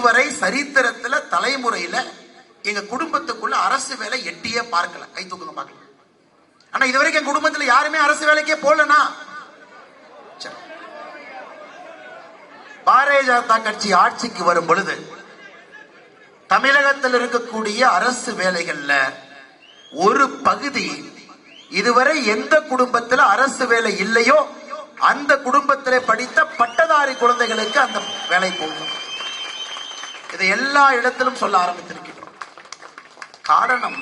இதுவரை சரித்திரத்துல தலைமுறையில எங்க குடும்பத்துக்குள்ள அரசு வேலை எட்டியே பார்க்கல. கை தூக்குங்க பார்க்கலாம் ஆனா இதுவரைக்கும் என் குடும்பத்துல யாருமே அரசு வேலைக்கே போலனா? பாரதிய ஜனதா கட்சி ஆட்சிக்கு வரும் பொழுது தமிழகத்தில் இருக்கக்கூடிய அரசு வேலைகள்ல ஒரு பகுதி இதுவரை எந்த குடும்பத்தில் அரசு வேலை இல்லையோ அந்த குடும்பத்திலே படித்த பட்டதாரி குழந்தைகளுக்கு அந்த வேலை போகும். இதை எல்லா இடத்திலும் சொல்ல ஆரம்பித்திருக்கின்றோம் காரணம்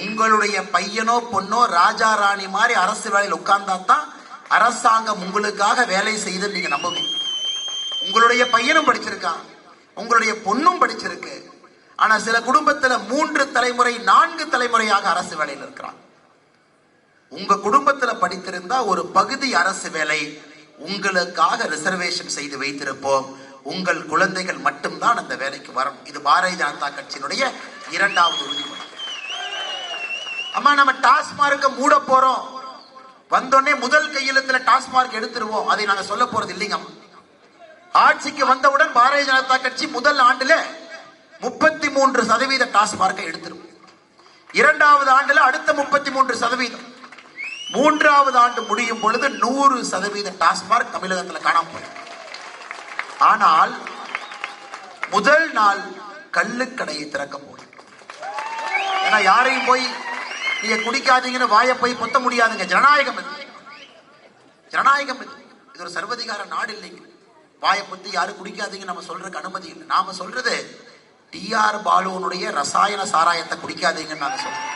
உங்களுடைய பையனோ பொண்ணோ ராஜா ராணி மாதிரி அரசு வேலையில் உட்கார்ந்தா தான் அரசாங்கம் உங்களுக்காக வேலை செய்து நீங்க நம்புவீங்க உங்களுடைய பையனும் படிச்சிருக்கான் உங்களுடைய பொண்ணும் படிச்சிருக்கு. ஆனா சில குடும்பத்துல மூன்று தலைமுறை நான்கு தலைமுறையாக அரசு வேலையில் இருக்கிறான். உங்க குடும்பத்துல படித்திருந்தா ஒரு பகுதி அரசு வேலை உங்களுக்காக ரிசர்வேஷன் செய்து வைத்திருப்போம். உங்கள் குழந்தைகள் மட்டும்தான் அந்த வேலைக்கு வரும். இது பாரதிய ஜனதா கட்சியினுடைய இரண்டாவது உறுதிமொழி. அம்மா நம்ம டாஸ்மார்க்க மூட போறோம். வந்தோடனே முதல் கையெழுத்துல டாஸ்மார்க் எடுத்துருவோம். அதை நாங்க சொல்ல போறது இல்லைங்க ஆட்சிக்கு வந்தவுடன் பாரதிய ஜனதா கட்சி முதல் ஆண்டுல முப்பத்தி மூன்று சதவீத டாஸ்மார்க்கை எடுத்துருவோம் இரண்டாவது ஆண்டுல அடுத்த முப்பத்தி மூன்று சதவீதம். மூன்றாவது ஆண்டு முடியும் பொழுது நூறு சதவீத டாஸ்மார்க் தமிழகத்தில் காணாம போயிடும். ஆனால் முதல் நாள் கள்ளுக்கடையை திறக்க போகிறோம் ஏன்னா யாரையும் போய் நீங்க குடிக்காதீங்கன்னு வாயை போய் பொத்த முடியாதுங்க. ஜனநாயகம் இது ஜனநாயகம் இது இது ஒரு சர்வதிகார நாடு இல்லைங்க. வாயை பொத்தி யாரும் குடிக்காதீங்க நம்ம சொல்றதுக்கு அனுமதி இல்லை. நாம சொல்றது டிஆர் பாலுவனுடைய ரசாயன சாராயத்தை குடிக்காதீங்கன்னு நாங்க சொல்றோம்.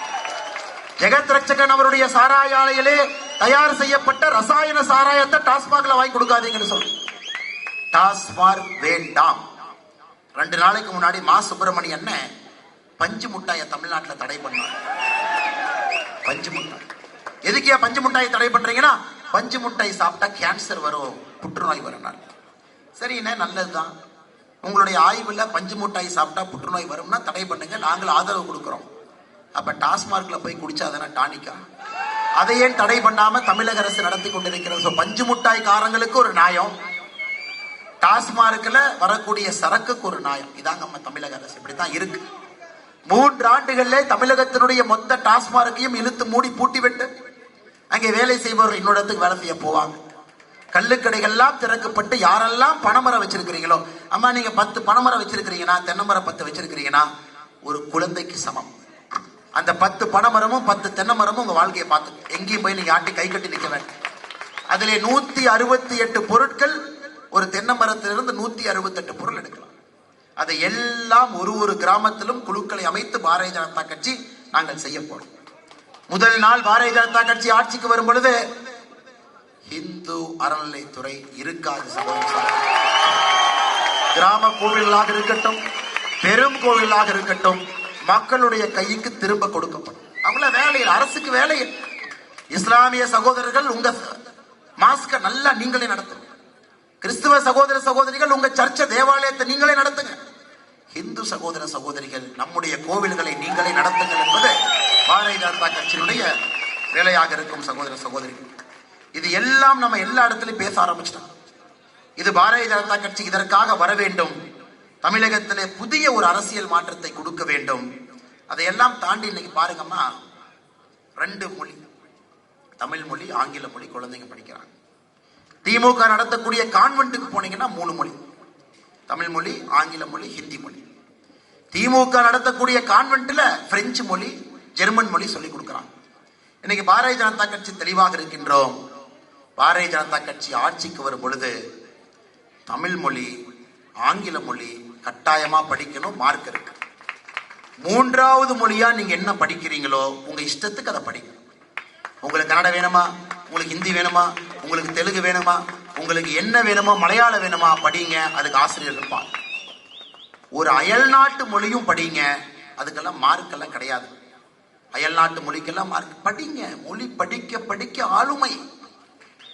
ஜெகத் ரட்சகன் அவருடைய சாராயாலையிலே தயார் செய்யப்பட்ட ரசாயன சாராயத்தை டாஸ்மாக்ல வாங்கி கொடுக்காதீங்கன்னு சொல்றோம். டாஸ்மார் வேண்டாம். ரெண்டு நாளைக்கு முன்னாடி மா சுப்பிரமணிய அண்ணன் பஞ்சு முட்டாயை தமிழ்நாட்டில் தடை பண்ணார். பஞ்சு முட்டாய். எதுக்கே பஞ்சு முட்டாயை தடை பண்றீங்கன்னா பஞ்சு முட்டாய் சாப்பிட்டா கேன்சர் வரும் புற்றுநோய் வரும் சரிண்ணே நல்லதுதான். உங்களுடைய ஆய்வில் பஞ்சு முட்டாய் சாப்பிட்டா புற்றுநோய் வரும்னா தடை பண்ணுங்க நாங்கள் ஆதரவு கொடுக்குறோம். அப்ப டாஸ்மார்க்ல போய் குடிச்சாதானே டானிக்கா? அதை ஏன் தடை பண்ணாம தமிழக அரசு நடத்தி கொண்டிருக்கிறது? பஞ்சு முட்டாய் காரங்களுக்கு ஒரு நியாயம். டாஸ்மார்க்ல வரக்கூடிய சரக்குக்கு ஒரு நியாயம் இதாங்க நம்ம தமிழக அரசு. இப்படித்தான் இருக்கு. மூன்று ஆண்டுகள்ல தமிழகத்தினுடைய மொத்த டாஸ்மார்க்கையும் இழுத்து மூடி பூட்டி விட்டு அங்கே வேலை செய்பவர் இன்னொரு இடத்துக்கு வேலை செய்ய போவாங்க. கள்ளுக்கடைகள்லாம் திறக்கப்பட்டு யாரெல்லாம் பனைமரம் வச்சிருக்கிறீங்களோ அம்மா நீங்க பத்து பனைமரம் வச்சிருக்கிறீங்கன்னா தென்னமரம் பத்து வச்சிருக்கிறீங்கன்னா ஒரு குழந்தைக்கு சமம். அந்த பத்து பனைமரமும் பத்து தென்னை மரமும் உங்க வாழ்க்கையை பார்த்து எங்கேயும் போய் நீங்க ஆட்டி கை கட்டி நிற்க வேண்டாம். அதிலே நூத்தி அறுபத்தி எட்டு பொருட்கள் ஒரு தென்னை மரத்திலிருந்து நூத்தி அறுபத்தெட்டு பொருள் எடுக்கலாம். அதை எல்லாம் ஒரு ஒரு கிராமத்திலும் குழுக்களை அமைத்து பாரதிய ஜனதா கட்சி நாங்கள் செய்ய போறோம். முதல் நாள் பாரதிய ஜனதா கட்சி ஆட்சிக்கு வரும் பொழுது இந்து அறநிலைத்துறை இருக்காது கிராம கோவிலாக இருக்கட்டும் பெரும் கோவிலாக இருக்கட்டும் மக்களுடைய கைக்கு திரும்ப கொடுக்கப்படும். அவங்கள வேலையில் அரசுக்கு வேலையில் இஸ்லாமிய சகோதரர்கள் உங்க மாஸ்க நல்லா நீங்களே நடத்தும் கிறிஸ்துவ சகோதர சகோதரிகள் உங்க சர்ச்சை தேவாலயத்தை நீங்களே நடத்துங்க. இந்து சகோதர சகோதரிகள் நம்முடைய கோவில்களை நீங்களே நடத்துங்கள் என்பது பாரதிய ஜனதா கட்சியினுடைய வேலையாக இருக்கும் சகோதர சகோதரிகள். இது எல்லாம் நம்ம எல்லா இடத்துலயும் பேச ஆரம்பிச்சிட்டோம். இது பாரதிய ஜனதா கட்சி இதற்காக வர வேண்டும். தமிழகத்திலே புதிய ஒரு அரசியல் மாற்றத்தை கொடுக்க வேண்டும். அதையெல்லாம் தாண்டி இன்னைக்கு பாருங்கம்மா ரெண்டு மொழி. தமிழ் மொழி ஆங்கில மொழி குழந்தைங்க படிக்கிறாங்க. திமுக நடத்தக்கூடிய கான்வென்ட்டுக்கு போனீங்கன்னா மூணு மொழி. தமிழ் மொழி ஆங்கில மொழி ஹிந்தி மொழி. திமுக நடத்தக்கூடிய கான்வென்ட்ல பிரெஞ்சு மொழி ஜெர்மன் மொழி சொல்லி கொடுக்குறாங்க. இன்னைக்கு பாரதிய ஜனதா கட்சி தெளிவாக இருக்கின்றோம். பாரதிய ஜனதா கட்சி ஆட்சிக்கு வரும் பொழுது தமிழ் மொழி ஆங்கில மொழி கட்டாயமா படிக்கணும் மார்க் இருக்கு. மூன்றாவது மொழியா நீங்க என்ன படிக்கிறீங்களோ உங்க இஷ்டத்துக்கு அதை படிக்கணும் உங்களுக்கு கன்னடம் வேணுமா? உங்களுக்கு ஹிந்தி வேணுமா? உங்களுக்கு தெலுங்கு வேணுமா? உங்களுக்கு என்ன வேணுமோ மலையாளம் வேணுமா படிங்க அதுக்கு ஆசிரியர் இருப்பாங்க. ஒரு அயல்நாட்டு மொழியும் படிங்க அதுக்கெல்லாம் மார்க்கெல்லாம் கிடையாது. கிடையாது அயல்நாட்டு மொழிக்கெல்லாம் மார்க் படிங்க மொழி படிக்க படிக்க ஆளுமை.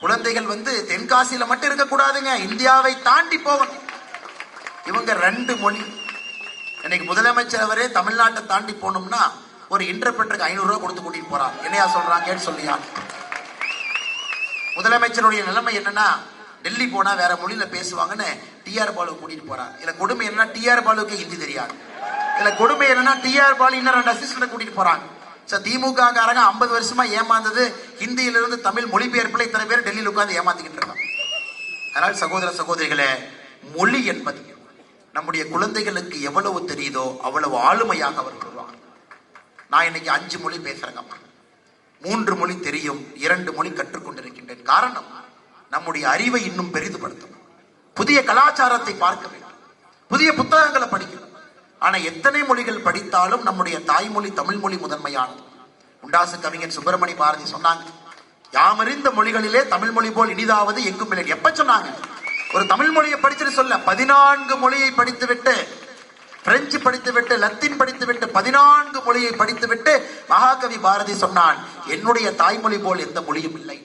குழந்தைகள் வந்து தென்காசியில மட்டும் இருக்கக்கூடாதுங்க இந்தியாவை தாண்டி போகணும். இவங்க ரெண்டு மொழி. இன்னைக்கு முதலமைச்சர் அவரே தமிழ்நாட்டை தாண்டி போகணும்னா ஒரு இன்டர்பிரட்டருக்கு ஐநூறு கொடுத்து கூட்டிட்டு போறான் என்னையா சொல்றான் கேட்டு சொல்லியா? முதலமைச்சருடைய நிலைமை என்னன்னா டெல்லி போனா வேற மொழியில பேசுவாங்கன்னு டிஆர் பாலு கூட்டிட்டு போறாங்க இல்ல கொடுமை என்னன்னா டிஆர் பாலுக்கு ஹிந்தி தெரியாது. இல்ல கொடுமை என்னன்னா டிஆர் பாலு இன்னும் ரெண்டு அசிஸ்டன்ட் கூட்டிட்டு போறாங்க. சார் திமுக காரங்க ஐம்பது வருஷமா ஏமாந்தது ஹிந்தியில இருந்து தமிழ் மொழிபெயர்ப்புல இத்தனை பேர் டெல்லியில் உட்காந்து ஏமாத்திக்கிட்டு இருக்காங்க. அதனால் சகோதர சகோதரிகளே மொழி என்பது நம்முடைய குழந்தைகளுக்கு எவ்வளவு தெரியுதோ அவ்வளவு ஆளுமையாக அவர் வருவாங்க நான் இன்னைக்கு அஞ்சு மொழி பேசுறேங்கம்மா. மூன்று மொழி தெரியும் இரண்டு மொழி கற்றுக்கொண்டிருக்கின்றேன். காரணம் நம்முடைய அறிவை இன்னும் பெரிதுபடுத்தணும். புதிய கலாச்சாரத்தை பார்க்க வேண்டும். புதிய புத்தகங்களை படிக்கணும். ஆனா எத்தனை மொழிகள் படித்தாலும் நம்முடைய தாய்மொழி தமிழ் மொழி முதன்மையானது. உண்டாசு கவிஞன் சுப்பிரமணி பாரதி சொன்னாங்க யாமறிந்த மொழிகளிலே தமிழ் மொழி போல் இனிதாவது எங்கும் இல்லை. எப்ப சொன்னாங்க? ஒரு தமிழ் மொழியை படிச்சுட்டு சொல்ல பதினான்கு மொழியை படித்துவிட்டு பிரெஞ்சு படித்துவிட்டு லத்தீன் படித்துவிட்டு பதினான்கு மொழியை படித்துவிட்டு மகாகவி பாரதி சொன்னான் என்னுடைய தாய்மொழி போல் எந்த மொழியும் இல்லை.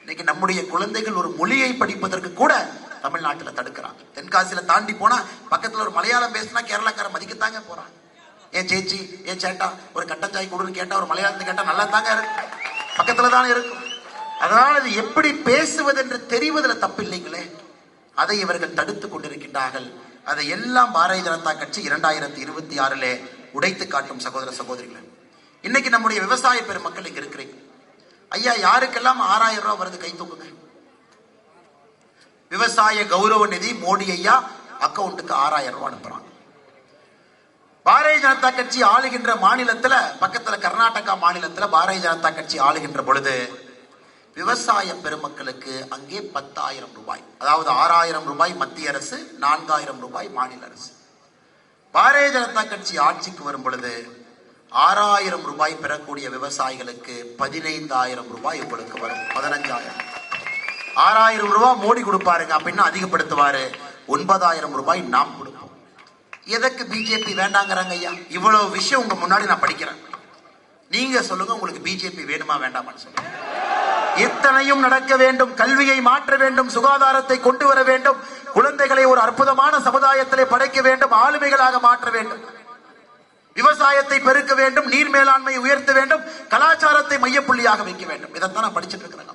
இன்னைக்கு நம்முடைய குழந்தைகள் ஒரு மொழியை படிப்பதற்கு கூட தமிழ்நாட்டுல தடுக்கிறாங்க. தென்காசியில தாண்டி போனா பக்கத்துல ஒரு மலையாளம் பேசினா கேரளாக்காரன் மதிக்கத்தாங்க போறான். ஏன் சேச்சி ஏன் சேட்டா ஒரு கட்டச்சாய் கொடுன்னு கேட்டா ஒரு மலையாளத்தை கேட்டா நல்லா தாங்க இருக்கு. பக்கத்துல தான் இருக்கும். அதனால் அது எப்படி பேசுவது என்று தெரிவதில் தப்பில்லைங்களே. அதை இவர்கள் தடுத்து கொண்டிருக்கின்றார்கள். அதை எல்லாம் பாரதிய ஜனதா கட்சி இரண்டாயிரத்தி இருபத்தி ஆறிலே உடைத்து காட்டும் சகோதர சகோதரிகளை. இன்னைக்கு நம்முடைய விவசாய பெருமக்கள் இங்க இருக்கிறீங்க. ஐயா யாருக்கெல்லாம் ஆறாயிரம் ரூபாய் வருது கை தூக்குங்க? விவசாய கௌரவ நிதி மோடி ஐயா அக்கௌண்ட்டுக்கு ஆறாயிரம் ரூபாய் அனுப்புறாங்க. பாரதிய ஜனதா கட்சி ஆளுகின்ற மாநிலத்துல பக்கத்துல கர்நாடகா மாநிலத்துல பாரதிய ஜனதா கட்சி ஆளுகின்ற பொழுது விவசாய பெருமக்களுக்கு அங்கே பத்தாயிரம் ரூபாய். அதாவது ஆறாயிரம் ரூபாய் மத்திய அரசு நான்காயிரம் ரூபாய் மாநில அரசு. பாரதிய ஜனதா கட்சி ஆட்சிக்கு வரும் பொழுது ஆறாயிரம் ரூபாய் பெறக்கூடிய விவசாயிகளுக்கு பதினைந்தாயிரம் ரூபாய் உங்களுக்கு வரும். பதினஞ்சாயிரம். ஆறாயிரம் ரூபாய் மோடி கொடுப்பாருங்க அப்படின்னு அதிகப்படுத்துவாரு. ஒன்பதாயிரம் ரூபாய் நாம் கொடுப்போம். எதற்கு பிஜேபி வேண்டாங்கிறாங்க ஐயா? இவ்வளவு விஷயம் உங்க முன்னாடி நான் படிக்கிறேன். நீங்க சொல்லுங்க உங்களுக்கு பிஜேபி வேணுமா வேண்டாமான்னு சொல்லுங்க. இத்தனையும் நடக்க வேண்டும் கல்வியை மாற்ற வேண்டும் சுகாதாரத்தை கொண்டு வர வேண்டும் குழந்தைகளை ஒரு அற்புதமான சமுதாயத்திலே படைக்க வேண்டும் ஆளுமைகளாக மாற்ற வேண்டும். விவசாயத்தை பெருக்க வேண்டும் நீர் மேலாண்மையை உயர்த்த வேண்டும் கலாச்சாரத்தை மையப்புள்ளியாக வைக்க வேண்டும். இதைத்தான் நான் படிச்சுட்டு இருக்கிறேன்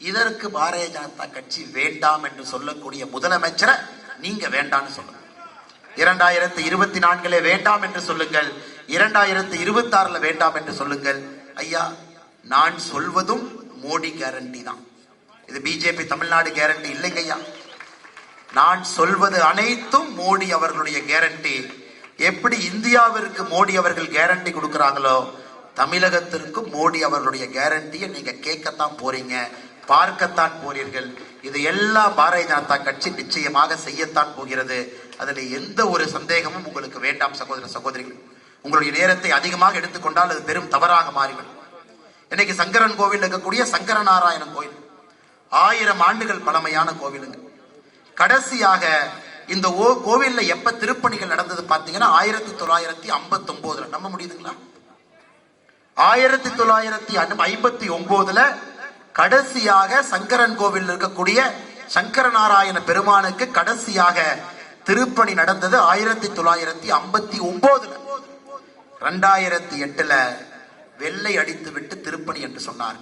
இதற்கு பாரதிய ஜனதா கட்சி வேண்டாம் என்று சொல்லக்கூடிய முதலமைச்சரை நீங்க வேண்டாம்னு சொல்லுங்க. இரண்டாயிரத்தி இருபத்தி நான்கிலே வேண்டாம் என்று சொல்லுங்கள் இரண்டாயிரத்தி இருபத்தி ஆறுல வேண்டாம் என்று சொல்லுங்கள். ஐயா நான் சொல்வதும் மோடி கேரண்டி தான். இது பிஜேபி தமிழ்நாடு கேரண்டி இல்லைங்க ஐயா. நான் சொல்வது அனைத்தும் மோடி அவர்களுடைய கேரண்டி எப்படி இந்தியாவிற்கு மோடி அவர்கள் கேரண்டி கொடுக்குறாங்களோ தமிழகத்திற்கு மோடி அவர்களுடைய கேரண்டியை நீங்க கேட்கத்தான் போறீங்க. பார்க்கத்தான் போறீர்கள். இது எல்லா பாரதிய ஜனதா கட்சி நிச்சயமாக செய்யத்தான் போகிறது. அதில் எந்த ஒரு சந்தேகமும் உங்களுக்கு வேண்டாம் சகோதர சகோதரிகள். உங்களுடைய நேரத்தை அதிகமாக எடுத்துக்கொண்டால் அது பெரும் தவறாக மாறிவிடும். இன்னைக்கு சங்கரன் கோவில் இருக்கக்கூடிய சங்கரநாராயணன் கோயில். ஆயிரம் ஆண்டுகள் பழமையான கோவிலுங்க. கடைசியாக இந்த ஓ கோவில்ல எப்ப திருப்பணிகள் நடந்தது பாத்தீங்கன்னா ஆயிரத்தி தொள்ளாயிரத்தி ஐம்பத்தி ஒன்பதுல நம்ப முடியுதுங்களா? ஆயிரத்தி தொள்ளாயிரத்தி ஐம்பத்தி ஒன்பதுல கடைசியாக சங்கரன் கோவில் இருக்கக்கூடிய சங்கரநாராயண பெருமானுக்கு கடைசியாக திருப்பணி நடந்தது ஆயிரத்தி தொள்ளாயிரத்தி ஐம்பத்தி ஒன்பதுல ரெண்டாயிரத்தி எட்டுல வெள்ளை அடித்து விட்டு திருப்பணி என்று சொன்னார்.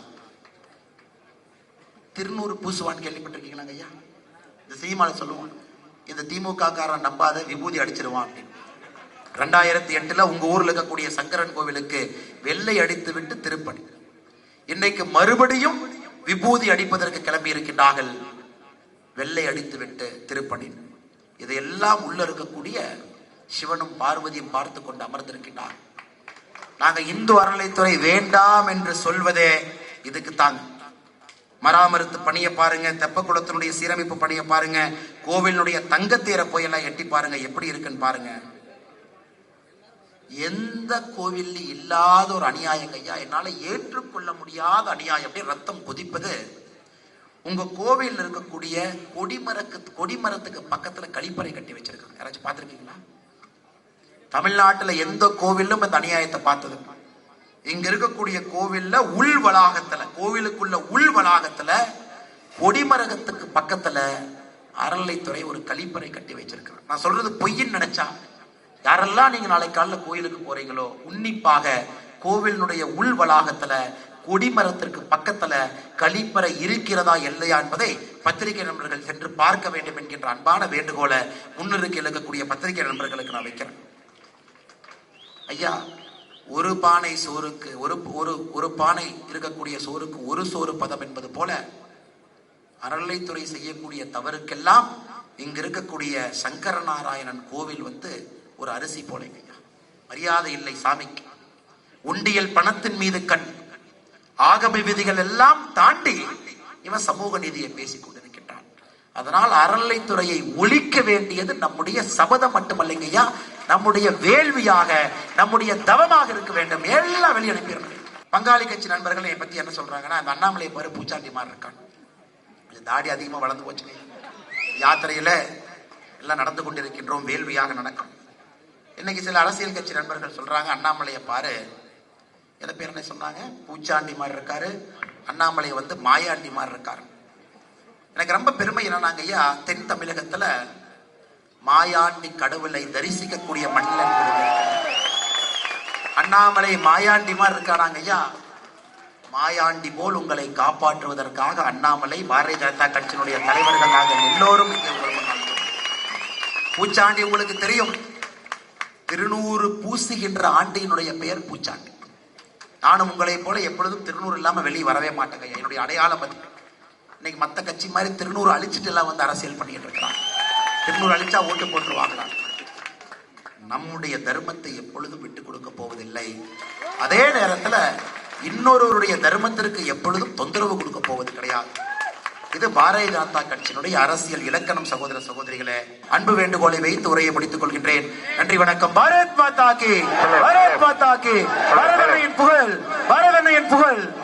திருநூறு பூசுவான் கேள்விப்பட்டிருக்கீங்களா ஐயா? இந்த சீமால சொல்லுவான் இந்த திமுக காரன் நம்பாத விபூதி அடிச்சிருவான் அப்படின்னு. ரெண்டாயிரத்தி எட்டுல உங்க ஊர்ல இருக்கக்கூடிய சங்கரன் கோவிலுக்கு வெள்ளை அடித்து விட்டு திருப்பணி. இன்னைக்கு மறுபடியும் விபூதி அடிப்பதற்கு கிளம்பி இருக்கின்றார்கள். வெள்ளை அடித்து விட்டு திருப்பணி. இதையெல்லாம் உள்ள இருக்கக்கூடிய சிவனும் பார்வதியும் பார்த்து கொண்டு அமர்ந்திருக்கின்றார் நாங்க இந்து அறநிலைத்துறை வேண்டாம் என்று சொல்வதே இதுக்கு தான். மராமருத்து பணியை பாருங்க தெப்பக்குளத்தினுடைய சீரமைப்பு பணியை பாருங்க கோவிலுடைய தங்கத்தீர போயெல்லாம் எட்டி பாருங்க எப்படி இருக்குன்னு பாருங்க. எந்த கோவில் இல்லாத ஒரு அநியாயம் ஐயா என்னால ஏற்றுக்கொள்ள முடியாத அநியாயம். அப்படியே ரத்தம் கொதிப்பது? உங்க கோவில் இருக்கக்கூடிய கொடிமரக்கு கொடிமரத்துக்கு பக்கத்துல கழிப்பறை கட்டி வச்சிருக்காங்க. யாராச்சும் பாத்திருக்கீங்களா தமிழ்நாட்டில் எந்த கோவிலும் இந்த அநியாயத்தை பார்த்தது இங்க இருக்கக்கூடிய கோவில்ல உள் வளாகத்துல கோவிலுக்குள்ள உள் வளாகத்துல கொடிமரகத்துக்கு பக்கத்துல அறநிலைத்துறை ஒரு கழிப்பறை கட்டி வச்சிருக்கிறார் நான் சொல்றது பொய்ன்னு நினைச்சா யாரெல்லாம் நீங்க நாளை காலைல கோயிலுக்கு போறீங்களோ உன்னிப்பாக கோவிலினுடைய உள் வளாகத்துல கொடிமரத்திற்கு பக்கத்துல கழிப்பறை இருக்கிறதா இல்லையா என்பதை பத்திரிகை நண்பர்கள் சென்று பார்க்க வேண்டும் என்கின்ற அன்பான வேண்டுகோளை முன்னிறுக்கி எழுக்கக்கூடிய பத்திரிகை நண்பர்களுக்கு நான் வைக்கிறேன். ஐயா ஒரு பானை சோறுக்கு ஒரு ஒரு ஒரு பானை இருக்கக்கூடிய சோறுக்கு ஒரு சோறு பதம் என்பது போல அறநிலைத்துறை செய்யக்கூடிய தவறுக்கெல்லாம் இங்க இருக்கக்கூடிய சங்கர நாராயணன் கோவில் வந்து ஒரு அரிசி போலைங்க ஐயா. மரியாதை இல்லை சாமிக்கு. உண்டியல் பணத்தின் மீது கண். ஆகம விதிகள் எல்லாம் தாண்டி இவன் சமூக நீதியை பேசிக் கொண்டிருக்கின்றான். அதனால் அறநிலைத்துறையை ஒழிக்க வேண்டியது நம்முடைய சபதம் மட்டுமல்லைங்கய்யா நம்முடைய வேள்வியாக நம்முடைய தவமாக இருக்க வேண்டும். எல்லாம் வெளியே பங்காளி கட்சி நண்பர்கள் என்னை பத்தி என்ன சொல்றாங்கன்னா அந்த அண்ணாமலை பாரு பூச்சாண்டி மாதிரி இருக்கான். கொஞ்சம் தாடி அதிகமாக வளர்ந்து போச்சுங்க யாத்திரையில எல்லாம் நடந்து கொண்டிருக்கின்றோம் வேள்வியாக நடக்கும். இன்னைக்கு சில அரசியல் கட்சி நண்பர்கள் சொல்றாங்க அண்ணாமலையை பாரு. எதை பேர் என்ன சொன்னாங்க? பூச்சாண்டி மாதிரி இருக்காரு. அண்ணாமலை வந்து மாயாண்டி மாதிரி இருக்காரு. எனக்கு ரொம்ப பெருமை என்னன்னாங்க ஐயா தென் தமிழகத்துல மாயாண்டி கடவுளை தரிசிக்கக்கூடிய மண்ணில் அண்ணாமலை மாயாண்டி மாதிரி இருக்காராங்க ஐயா. மாயாண்டி போல் உங்களை காப்பாற்றுவதற்காக அண்ணாமலை பாரதிய ஜனதா கட்சியினுடைய தலைவர்கள் நாங்கள் எல்லோரும் பூச்சாண்டி உங்களுக்கு தெரியும். திருநூறு பூசுகின்ற ஆண்டியினுடைய பெயர் பூச்சாண்டி. நானும் உங்களைப் போல எப்பொழுதும் திருநூறு இல்லாம வெளியே வரவே மாட்டேங்க என்னுடைய அடையாளம் அது. இன்னைக்கு மத்த கட்சி மாதிரி திருநூறு அழிச்சிட்டு எல்லாம் வந்து அரசியல் பண்ணிட்டு இருக்கிறான் திருநூறு அழிச்சா ஓட்டு போட்டுருவாங்களாம் நம்முடைய தர்மத்தை எப்பொழுதும் விட்டு கொடுக்க போவதில்லை? அதே நேரத்துல இன்னொருவருடைய தர்மத்திற்கு எப்பொழுதும் தொந்தரவு கொடுக்க போவது கிடையாது. இது பாரதிய ஜனதா கட்சியினுடைய அரசியல் இலக்கணம் சகோதர சகோதரிகளே அன்பு வேண்டுகோளை வைத்து உரையை முடித்துக் கொள்கின்றேன். நன்றி வணக்கம். பாரத் மாதா கி. பாரத் மாதா கி. பாரதனையின் புகழ். பாரதனையின் புகழ்.